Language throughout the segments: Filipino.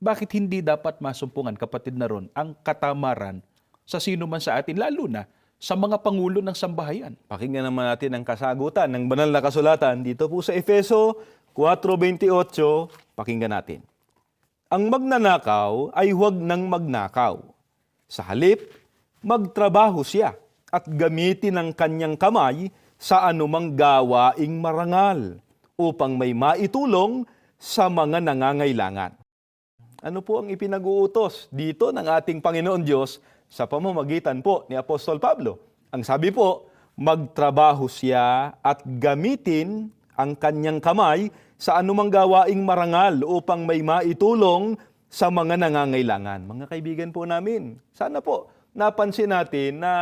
bakit hindi dapat masumpungan, kapatid na ron, ang katamaran sa sino man sa atin, lalo na sa mga pangulo ng sambahayan? Pakinggan naman natin ang kasagutan ng banal na kasulatan dito po sa Efeso 4.28. Pakinggan natin. Ang magnanakaw ay huwag nang magnakaw. Sa halip, magtrabaho siya at gamitin ang kanyang kamay sa anumang gawaing marangal upang may maitulong sa mga nangangailangan. Ano po ang ipinag-uutos dito ng ating Panginoon Diyos sa pamamagitan po ni Apostol Pablo? Ang sabi po, magtrabaho siya at gamitin ang kanyang kamay sa anumang gawaing marangal upang may maitulong sa mga nangangailangan. Mga kaibigan po namin, sana po napansin natin na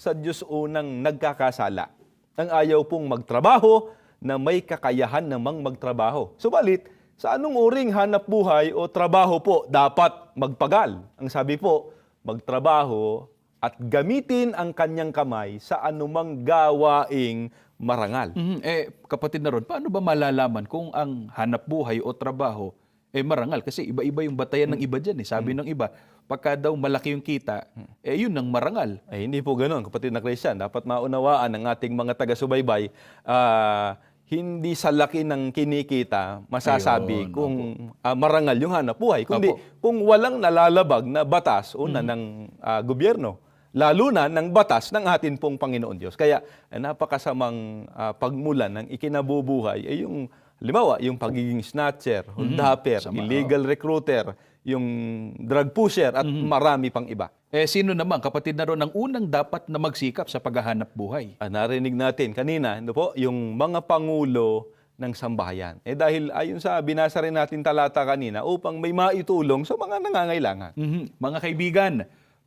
sa Diyos unang nagkakasala. Ang ayaw pong magtrabaho na may kakayahan namang magtrabaho. Subalit, sa anong uring hanap buhay o trabaho po dapat magpagal? Ang sabi po, magtrabaho at gamitin ang kanyang kamay sa anumang gawaing marangal. Mhm. Eh, kapatid na ron, paano ba malalaman kung ang hanap buhay o trabaho eh marangal? Kasi iba-iba yung batayan ng iba dyan. Eh. Sabi ng iba, pagka daw malaki yung kita, eh yun ang marangal. Ay, hindi po ganoon, kapatid na Christian. Dapat maunawaan ng ating mga taga-subaybay, ah, hindi sa laki ng kinikita masasabi Ayun, kung ah, marangal yung hanap buhay. Kundi Opo. kung walang nalalabag na batas, una ng ah, gobyerno, lalo na ng batas ng atin pong Panginoon Diyos. Kaya eh, napakasamang ah, pagmulan ng ikinabubuhay ay yung Limawa, yung pagiging snatcher, holdapper, Sama, illegal recruiter, yung drug pusher at marami pang iba. Eh, sino naman, kapatid na ron, ang unang dapat na magsikap sa paghahanap buhay? Ah, narinig natin kanina, ano po, yung mga pangulo ng sambahayan. Eh dahil ayon sa binasa rin natin talata kanina upang may maitulong sa mga nangangailangan. Mhm. Mga kaibigan,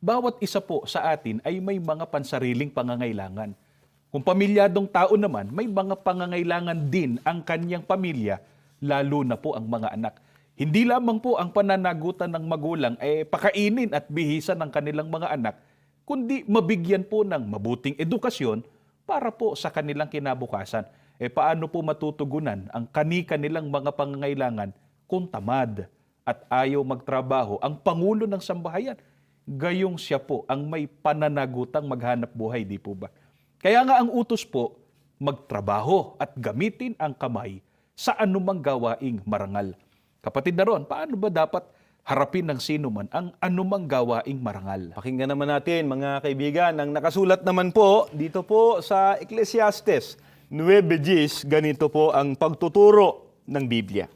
bawat isa po sa atin ay may mga pansariling pangangailangan. Kung pamilyadong tao naman, may mga pangangailangan din ang kanyang pamilya, lalo na po ang mga anak. Hindi lamang po ang pananagutan ng magulang ay pakainin at bihisan ng kanilang mga anak, kundi mabigyan po ng mabuting edukasyon para po sa kanilang kinabukasan. Eh paano po matutugunan ang kani-kanilang mga pangangailangan kung tamad at ayaw magtrabaho ang Pangulo ng Sambahayan? Gayong siya po ang may pananagutang maghanap buhay, di po ba? Kaya nga ang utos po, magtrabaho at gamitin ang kamay sa anumang gawaing marangal. Kapatid na ron, paano ba dapat harapin ng sino man ang anumang gawaing marangal? Pakinggan naman natin mga kaibigan, ang nakasulat naman po dito po sa Ecclesiastes 9.10, ganito po ang pagtuturo ng Biblia.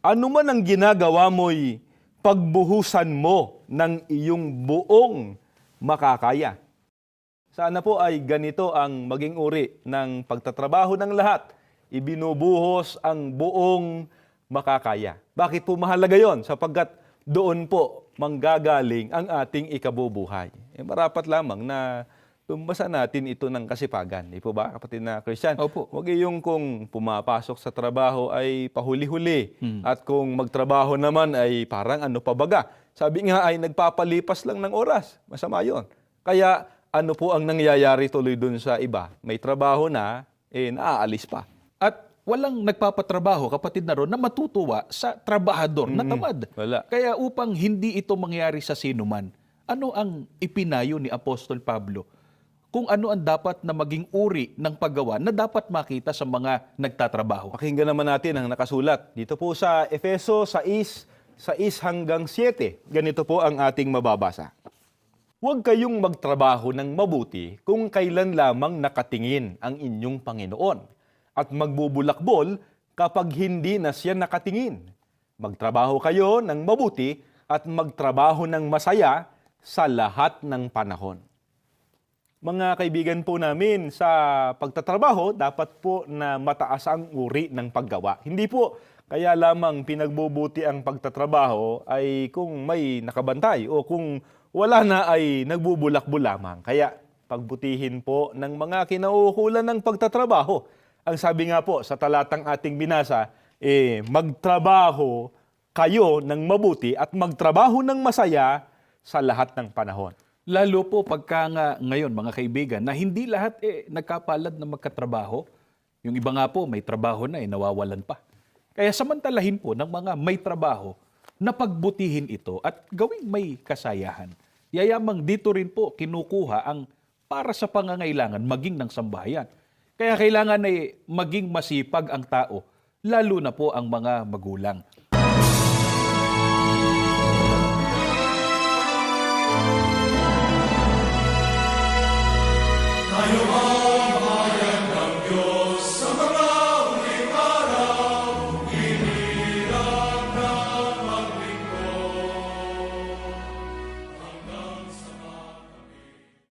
Ano man ang ginagawa mo'y pagbuhusan mo ng iyong buong makakaya. Sana po ay ganito ang maging uri ng pagtatrabaho ng lahat. Ibinubuhos ang buong makakaya. Bakit po mahalaga yon? Sapagkat doon po manggagaling ang ating ikabubuhay. Eh, marapat lamang na tumbasa natin ito ng kasipagan. Di po ba, kapatid na Christian? Opo. Huwag yung kung pumapasok sa trabaho ay pahuli-huli. At kung magtrabaho naman ay parang ano pa baga. Sabi nga ay nagpapalipas lang ng oras. Masama yon. Kaya ano po ang nangyayari tuloy dun sa iba? May trabaho na, eh naaalis pa. At walang nagpapatrabaho, kapatid na ron, na matutuwa sa trabahador na tamad. Wala. Kaya upang hindi ito mangyari sa sino man, ano ang ipinayo ni Apostol Pablo? Kung ano ang dapat na maging uri ng paggawa na dapat makita sa mga nagtatrabaho. Pakinggan naman natin ang nakasulat. Dito po sa Efeso 6, 6 hanggang 7. Ganito po ang ating mababasa. Huwag kayong magtrabaho ng mabuti kung kailan lamang nakatingin ang inyong Panginoon at magbubulakbol kapag hindi na siya nakatingin. Magtrabaho kayo ng mabuti at magtrabaho ng masaya sa lahat ng panahon. Mga kaibigan po namin, sa pagtatrabaho, dapat po na mataas ang uri ng paggawa. Hindi po kaya lamang pinagbubuti ang pagtatrabaho ay kung may nakabantay o kung wala na ay nagbubulakbol lamang. Kaya pagbutihin po ng mga kinauukulan ng pagtatrabaho. Ang sabi nga po sa talatang ating binasa, eh, magtrabaho kayo ng mabuti at magtrabaho ng masaya sa lahat ng panahon. Lalo po pagka nga ngayon, mga kaibigan, na hindi lahat eh, nagkapalad na magkatrabaho. Yung iba nga po, may trabaho na eh, nawawalan pa. Kaya samantalahin po ng mga may trabaho na pagbutihin ito at gawing may kasayahan. Yayamang dito rin po kinukuha ang para sa pangangailangan maging ng sambahayan. Kaya kailangan ay maging masipag ang tao, lalo na po ang mga magulang. Tayo ba?